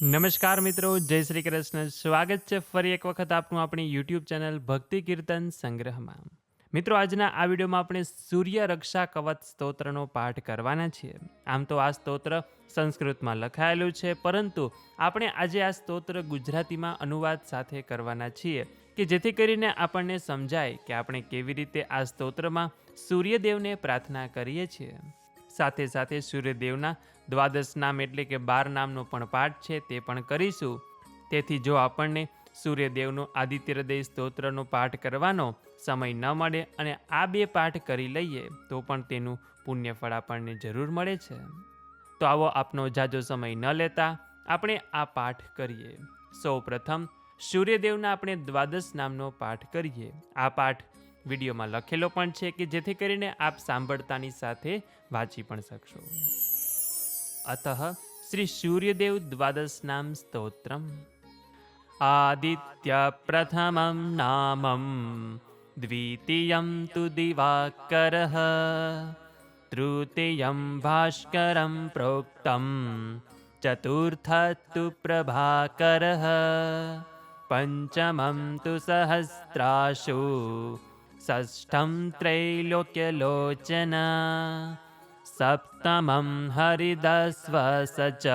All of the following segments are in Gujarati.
નમસ્કાર મિત્રો, જય શ્રી કૃષ્ણ. સ્વાગત છે ફરી એક વખત આપનું આપણી યુટ્યુબ ચેનલ ભક્તિ કીર્તન સંગ્રહમાં. મિત્રો, આજના આ વિડીયોમાં આપણે સૂર્ય રક્ષા કવચ સ્તોત્રનો પાઠ કરવાના છીએ. આમ તો આ સ્તોત્ર સંસ્કૃતમાં લખાયેલું છે, પરંતુ આપણે આજે આ સ્તોત્ર ગુજરાતીમાં અનુવાદ સાથે કરવાના છીએ કે જેથી કરીને આપણને સમજાય કે આપણે કેવી રીતે આ સ્તોત્રમાં સૂર્યદેવને પ્રાર્થના કરીએ છીએ. સાથે સાથે સૂર્યદેવના દ્વાદશ નામ એટલે કે બાર નામનો પણ પાઠ છે, તે પણ કરીશું. તેથી જો આપણને સૂર્યદેવનો આદિત્ય હૃદય સ્તોત્રનો પાઠ કરવાનો સમય ન મળે અને આ બે પાઠ કરી લઈએ, તો પણ તેનું પુણ્યફળ આપણને જરૂર મળે છે. તો આવો આપનો જાજો સમય ન લેતા આપણે આ પાઠ કરીએ. સૌ પ્રથમ સૂર્યદેવના આપણે દ્વાદશ નામનો પાઠ કરીએ. આ પાઠ વિડીયોમાં લખેલો પણ છે કે જેથી કરીને આપ સાંભળતાની સાથે વાંચી પણ શકશો. અત શ્રી સૂર્યદેવ દ્વાદશ નામ સ્તોત્રમ. આદિત્ય પ્રથમમ નામમ, દ્વિતીયમ તુ દિવાકર, તૃતીયમ ભાસ્કરમ પ્રોક્તમ તુ પ્રભાકર, પંચમમ તુ સહસ્રાશુ षष्ठं त्रैलोक्यलोचना सप्तमं हरिदस्वस च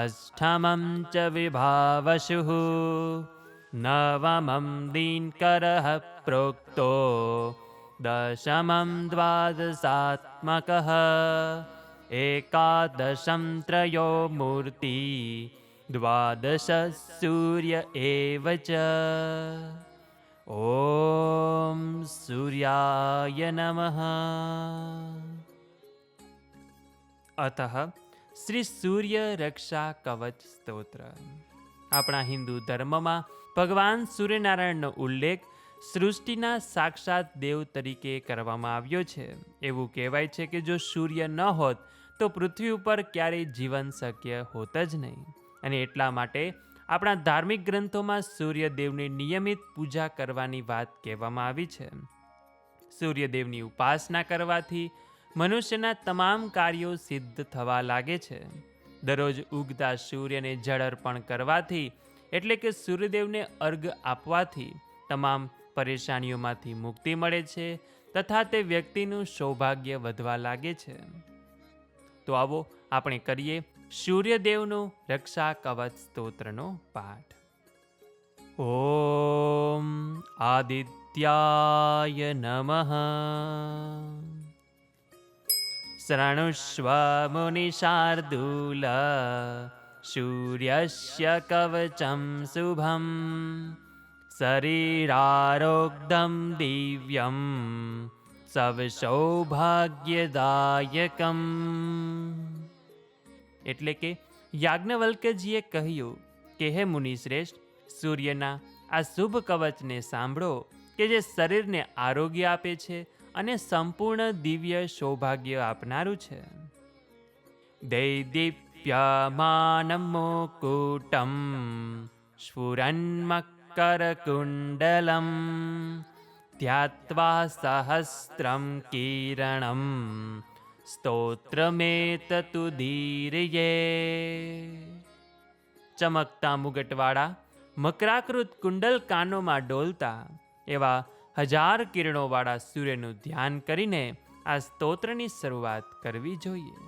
अष्टमं च विभावशुः नवमं दीन्करः प्रोक्तो दशमं द्वादशात्मकः एकादशं त्रयो मूर्ति द्वादश सूर्य एव च। ઓમ સૂર્યાય નમઃ અતઃ શ્રી સૂર્ય રક્ષા કવચ સ્તોત્ર આપણા હિન્દુ ધર્મમાં ભગવાન સૂર્યનારાયણનો ઉલ્લેખ સૃષ્ટિના સાક્ષાત દેવ તરીકે કરવામાં આવ્યો છે એવું કહેવાય છે કે જો સૂર્ય ન હોત, તો પૃથ્વી ઉપર ક્યારેય જીવન શક્ય હોત જ નહીં। અને એટલા માટે આપણા ધાર્મિક ગ્રંથોમાં સૂર્યદેવની નિયમિત પૂજા કરવાની વાત કહેવામાં આવી છે. સૂર્યદેવની ઉપાસના કરવાથી મનુષ્યના તમામ કાર્યો સિદ્ધ થવા લાગે છે. દરરોજ ઉગતા સૂર્યને જળ અર્પણ કરવાથી, એટલે કે સૂર્યદેવને અર્ઘ આપવાથી, તમામ પરેશાનીઓમાંથી મુક્તિ મળે છે તથા તે વ્યક્તિનું સૌભાગ્ય વધવા લાગે છે. તો આવો આપણે કરીએ સૂર્યદેવનો રક્ષા કવચ સ્તોત્રનો પાઠ. ઓમ આદિત્યાય નમઃ. શૃણુષ્વ મુનિશાર્દૂલ સૂર્યસ્ય કવચમ શુભમ, શરીરારોગ્ધમ દિવ્યમ સવ સૌભાગ્યદાયકમ એટલે કે યાજ્ઞવલ્કજીએ કહ્યું કે, હે મુનિશ્રેષ્ઠ, સૂર્યના આ શુભ કવચને સાંભળો કે જે શરીરને આરોગ્ય આપે છે અને સંપૂર્ણ દિવ્ય સૌભાગ્ય આપનારું છે. દૈદીપ્યમાનમુકુટમ ધ્યાત્વા સહસ્ત્રમ કિરણમ સ્તોત્રમેતતુદીર્યે ચમકતા મુગટવાળા મકરાકૃત કુંડલ કાનોમાં ડોલતા એવા હજાર કિરણોવાળા સૂર્યનું ધ્યાન કરીને આ સ્તોત્રની શરૂઆત કરવી જોઈએ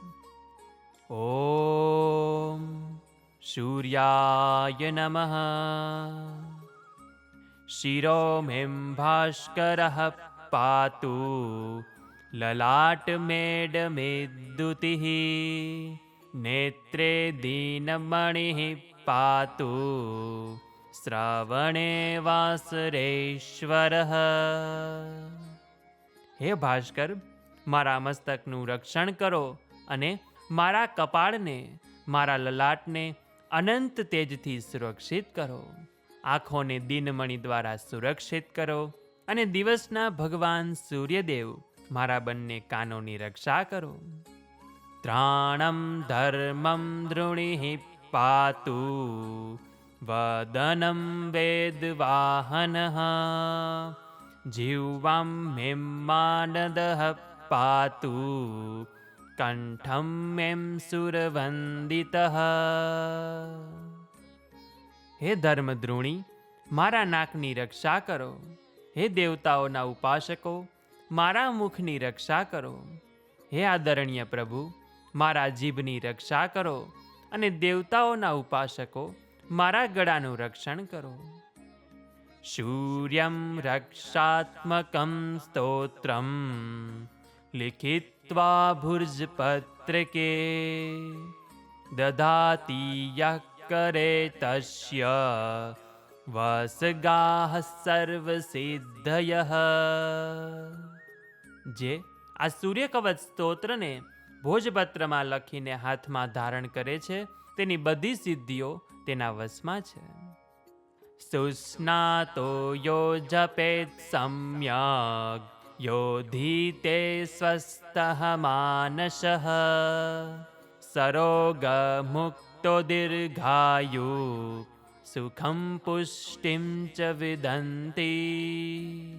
ઓમ સૂર્યાય નમઃ શિરો મેં ભાસ્કર પાતુ ललाटमेडमेद्युतिः नेत्रे दीनमणिः पातु શ્રાવણે વાસરેશ્વર હે ભાસ્કર મારા મસ્તકનું રક્ષણ કરો અને મારા કપાળને મારા લલાટને અનંત તેજથી સુરક્ષિત કરો આંખોને દિનમણિ દ્વારા સુરક્ષિત કરો અને દિવસના ભગવાન સૂર્યદેવ મારા બંને કાનોની રક્ષા કરો. ત્રાણમ ધર્મમ દ્રોણી પાતુ, વદનમ વેદવાહન જીવવામ મેમ્માનદ પાતુ, કંઠમ મેમ સુરવંદિત. હે ધર્મદ્રોણી, મારા નાકની રક્ષા કરો. હે દેવતાઓના ઉપાસકો મારા મુખની રક્ષા કરો. હે આદરણીય પ્રભુ, મારા જીભની રક્ષા કરો અને દેવતાઓના ઉપાસકો મારા ગળાનું રક્ષણ કરો. સૂર્ય રક્ષાત્મકમ સ્તોત્રમ, લિખિત્વા ભુર્જપત્રકે, દધાતી યઃ કરે તસ્ય, વસગાહ સર્વસિદ્ધય. જે આ સૂર્યકવચ સ્તોત્રને ભોજપત્રમાં લખીને હાથમાં ધારણ કરે છે, તેની બધી સિદ્ધિઓ તેના વશમાં છે. સુસ્નાતો યો જપેત સમ્યક યોધીતે સ્વસ્થ માનસ. સરોગ મુક્તો દીર્ઘાયુ, સુખમ પુષ્ટિમ ચ વિદંતી.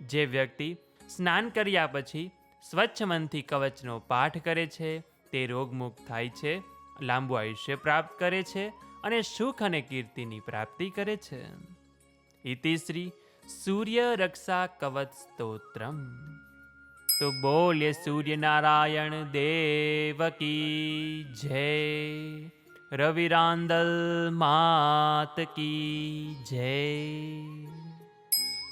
જે વ્યક્તિ સ્નાન કર્યા પછી સ્વચ્છ મનથી કવચનો પાઠ કરે છે, તે રોગમુક્ત થાય છે, લાંબુ આયુષ્ય પ્રાપ્ત કરે છે અને સુખ અને કીર્તિની પ્રાપ્તિ કરે છે. ઇતિશ્રી સૂર્ય રક્ષા કવચ સ્તોત્રમ. તો બોલે સૂર્યનારાયણ દેવ કી જય. રવિરાંદલ માત કી જય.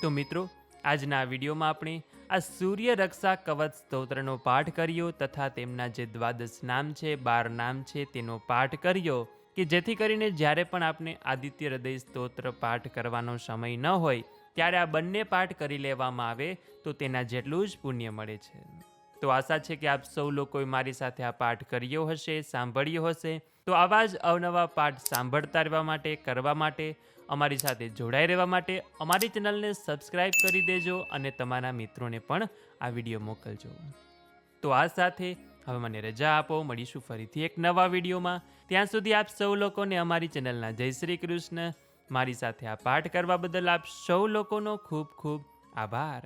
તો મિત્રો, આજના વિડીયોમાં આપણે આ સૂર્ય રક્ષા કવચ સ્તોત્રનો પાઠ કર્યો તથા તેમના જે દ્વાદશ નામ છે, બાર નામ છે, તેનો પાઠ કર્યો કે જેથી કરીને જ્યારે પણ આપને આદિત્ય હૃદય સ્તોત્ર પાઠ કરવાનો સમય ન હોય, ત્યારે આ બંને પાઠ કરી લેવામાં આવે તો તેના જેટલું જ પુણ્ય મળે છે. તો આશા છે કે આપ સૌ લોકોએ મારી સાથે આ પાઠ કર્યો હશે, સાંભળ્યો હશે. તો આવા જ અવનવા પાઠ સાંભળતા રહેવા માટે, કરવા માટે, અમારી સાથે જોડાઈ રહેવા માટે અમારી ચેનલને સબસ્ક્રાઈબ કરી દેજો અને તમારા મિત્રોને પણ આ વીડિયો મોકલજો. તો આ સાથે હવે મને રજા આપો, મળીશું ફરીથી એક નવા વિડીયોમાં. ત્યાં સુધી આપ સૌ લોકોને અમારી ચેનલના જય શ્રી કૃષ્ણ. મારી સાથે આ પાઠ કરવા બદલ આપ સૌ લોકોનો ખૂબ ખૂબ આભાર.